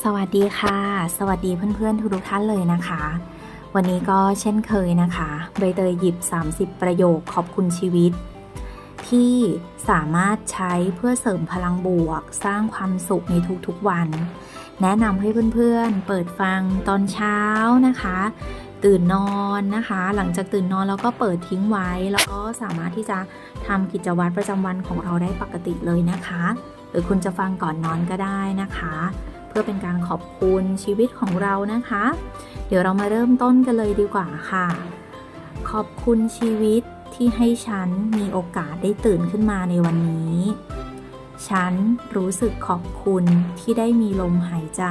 สวัสดีค่ะ สวัสดีเพื่อนๆทุกท่านเลยนะคะ วันนี้ก็เช่นเคยนะคะใบเตยหยิบ 30 ประโยคขอบคุณชีวิต ที่สามารถใช้เพื่อเสริมพลังบวก สร้างความสุขในทุกๆวัน แนะนำให้เพื่อนๆเปิดฟังตอนเช้านะคะ ตื่นนอนนะคะ หลังจากตื่นนอนแล้วก็เปิดทิ้งไว้ แล้วก็สามารถที่จะทำกิจวัตรประจำวันของเราได้ปกติเลยนะคะ หรือคุณจะฟังก่อนนอนก็ได้นะคะ พื่อเป็นการขอบคุณชีวิตของเรานะคะ เดี๋ยวเรามาเริ่มต้นกันเลยดีกว่าค่ะ ขอบคุณชีวิตที่ให้ฉันมีโอกาสได้ตื่นขึ้นมาในวันนี้ ฉันรู้สึกขอบคุณที่ได้มีลมหายใจ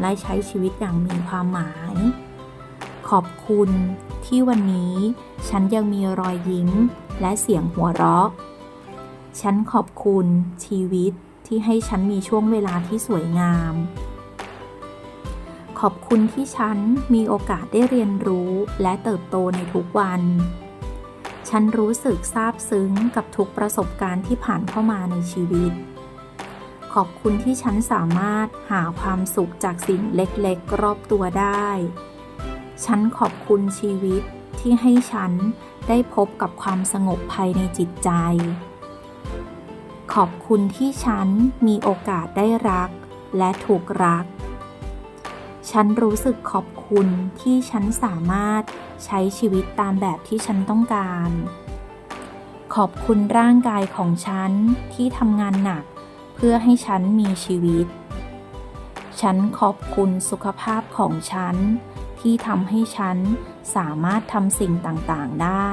และใช้ชีวิตอย่างมีความหมาย ขอบคุณที่วันนี้ฉันยังมีรอยยิ้มและเสียงหัวเราะ ฉันขอบคุณชีวิต ที่ให้ฉันมีช่วงเวลาที่สวยงาม ขอบคุณที่ฉันมีโอกาสได้เรียนรู้และเติบโตในทุกวัน ฉันรู้สึกซาบซึ้งกับทุกประสบการณ์ที่ผ่านเข้ามาในชีวิต ขอบคุณที่ฉันสามารถหาความสุขจากสิ่งเล็กๆ รอบตัวได้ ฉันขอบคุณชีวิตที่ให้ฉันได้พบกับความสงบภายในจิตใจ ขอบคุณที่ฉันมีโอกาสได้รัก และถูกรัก ฉันรู้สึกขอบคุณที่ฉันสามารถใช้ชีวิตตามแบบที่ฉันต้องการ ขอบคุณร่างกายของฉันที่ทำงานหนัก เพื่อให้ฉันมีชีวิต ฉันขอบคุณสุขภาพของฉันที่ทำให้ฉันสามารถทำสิ่งต่าง ๆ ได้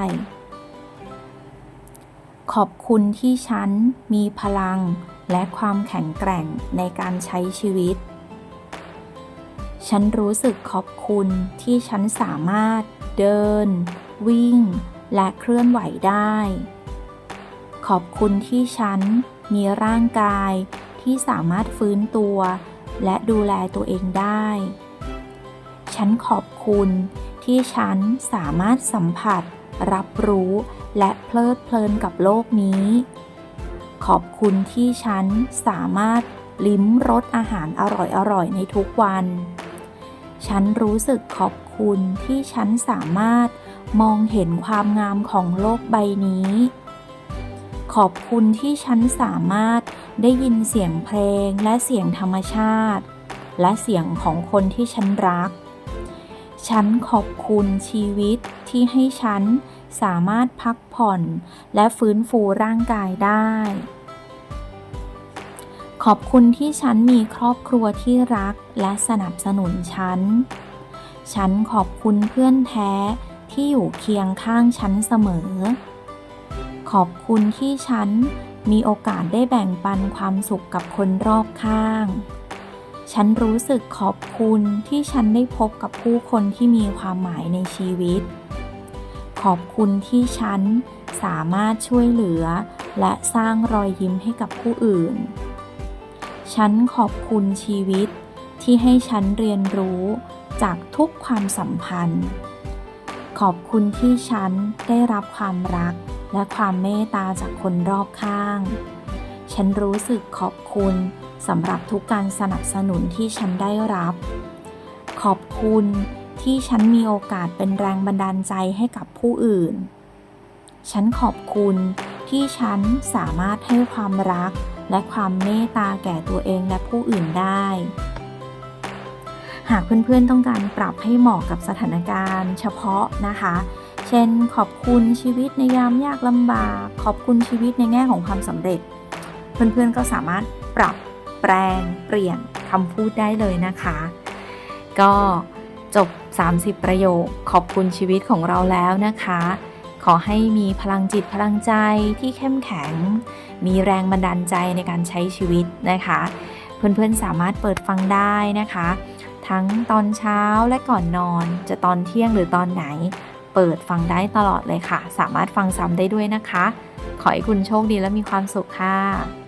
ขอบคุณที่ฉันมีพลังและความแข็งแกร่งในการใช้ชีวิต ฉันรู้สึกขอบคุณที่ฉันสามารถเดิน วิ่ง และเคลื่อนไหวได้ ขอบคุณที่ฉันมีร่างกายที่สามารถฟื้นตัว และดูแลตัวเองได้ ฉันขอบคุณที่ฉันสามารถสัมผัส รับรู้และเพลิดเพลินกับโลกนี้ ขอบคุณที่ฉันสามารถลิ้มรสอาหารอร่อยๆในทุกวัน ฉันรู้สึกขอบคุณที่ฉันสามารถมองเห็นความงามของโลกใบนี้ ขอบคุณที่ฉันสามารถได้ยินเสียงเพลงและเสียงธรรมชาติ และเสียงของคนที่ฉันรัก ฉันขอบคุณชีวิตที่ให้ฉันสามารถพักผ่อนและฟื้นฟูร่างกายได้ ขอบคุณที่ฉันมีครอบครัวที่รักและสนับสนุนฉัน ฉันขอบคุณเพื่อนแท้ที่อยู่เคียงข้างฉันเสมอ ขอบคุณที่ฉันมีโอกาสได้แบ่งปันความสุขกับคนรอบข้าง ฉันรู้สึกขอบคุณที่ฉันได้พบกับผู้คนที่มีความหมายในชีวิต ขอบคุณที่ฉันสามารถช่วยเหลือ และสร้างรอยยิ้มให้กับผู้อื่น ฉันขอบคุณชีวิตที่ให้ฉันเรียนรู้จากทุกความสัมพันธ์ ขอบคุณที่ฉันได้รับความรักและความเมตตาจากคนรอบข้าง ฉันรู้สึกขอบคุณ สำหรับทุกการสนับสนุนที่ฉันได้รับ ขอบคุณที่ฉันมีโอกาสเป็นแรงบันดาลใจให้กับผู้อื่น ฉันขอบคุณที่ฉันสามารถให้ความรักและความเมตตาแก่ตัวเองและผู้อื่นได้ หากเพื่อนๆต้องการปรับให้เหมาะกับสถานการณ์เฉพาะนะคะ เช่น ขอบคุณชีวิตในยามยากลำบาก ขอบคุณชีวิตในแง่ของความสำเร็จ เพื่อนๆก็สามารถปรับ แปลงเปลี่ยนคำพูดได้เลยนะคะ ก็จบ 30 ประโยคขอบคุณชีวิตของเราแล้วนะคะ ขอให้มีพลังจิตพลังใจที่เข้มแข็ง มีแรงบันดาลใจในการใช้ชีวิตนะคะ เพื่อนๆสามารถเปิดฟังได้นะคะ ทั้งตอนเช้าและก่อนนอน จะตอนเที่ยงหรือตอนไหน เปิดฟังได้ตลอดเลยค่ะ สามารถฟังซ้ำได้ด้วยนะคะ ขอให้คุณโชคดีและมีความสุขค่ะ